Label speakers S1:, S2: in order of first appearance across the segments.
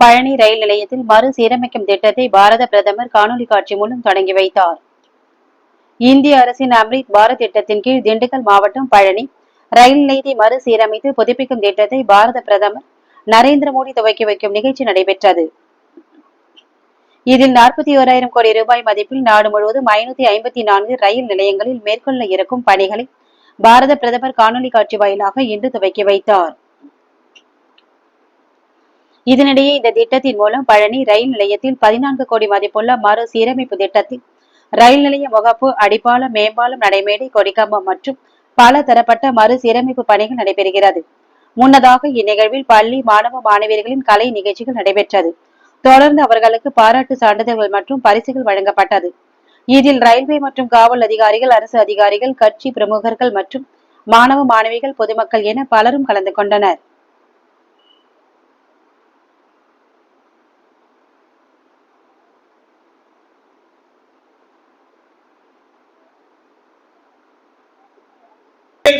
S1: பழனி ரயில் நிலையத்தில் மறுசீரமைக்கும் திட்டத்தை பாரத பிரதமர் காணொலி காட்சி மூலம் தொடங்கி வைத்தார். இந்திய அரசின் அம்ரித் பாரத் திட்டத்தின் கீழ் திண்டுக்கல் மாவட்டம் பழனி ரயில் நிலையத்தை மறுசீரமைத்து புதுப்பிக்கும் திட்டத்தை பாரத பிரதமர் நரேந்திர மோடி துவக்கி வைக்கும் நிகழ்ச்சி நடைபெற்றது. இதில் நாற்பத்தி ஓராயிரம் கோடி ரூபாய் மதிப்பில் நாடு முழுவதும் ஐநூத்தி ஐம்பத்தி நான்கு ரயில் நிலையங்களில் மேற்கொள்ள இருக்கும் பணிகளை பாரத பிரதமர் காணொலி காட்சி வாயிலாக இன்று துவக்கி வைத்தார். இதனிடையே இந்த திட்டத்தின் மூலம் பழனி ரயில் நிலையத்தில் பதினான்கு கோடி மதிப்புள்ள மறு சீரமைப்பு திட்டத்தில் ரயில் நிலைய முகப்பு அடிப்பாலம் மேம்பாலம் நடைமேடை கொடிக்கம்பம் மற்றும் பல தரப்பட்ட மறு சீரமைப்பு பணிகள் நடைபெறுகிறது. முன்னதாக இந்நிகழ்வில் பள்ளி மாணவ மாணவியர்களின் கலை நிகழ்ச்சிகள் நடைபெற்றது. தொடர்ந்து அவர்களுக்கு பாராட்டு சான்றிதழ்கள் மற்றும் பரிசுகள் வழங்கப்பட்டது. இதில் ரயில்வே மற்றும் காவல் அதிகாரிகள் அரசு அதிகாரிகள் கட்சி பிரமுகர்கள் மற்றும் மாணவ மாணவிகள் பொதுமக்கள் என பலரும் கலந்து கொண்டனர்.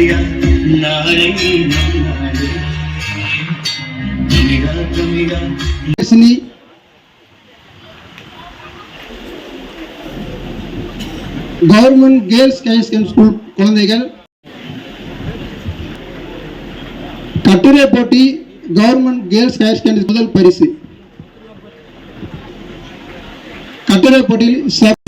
S2: தமிழா தமிழா நாளை நம் நாடு Tamizha Tamizha
S3: Dharshini government girls high second school குழந்தைகள் கட்டுரை போட்டி கவர்மெண்ட் கேர்ள்ஸ் ஹையர் செகண்டரி முதல் பரிசு கட்டுரை போட்டியில் சிறப்பு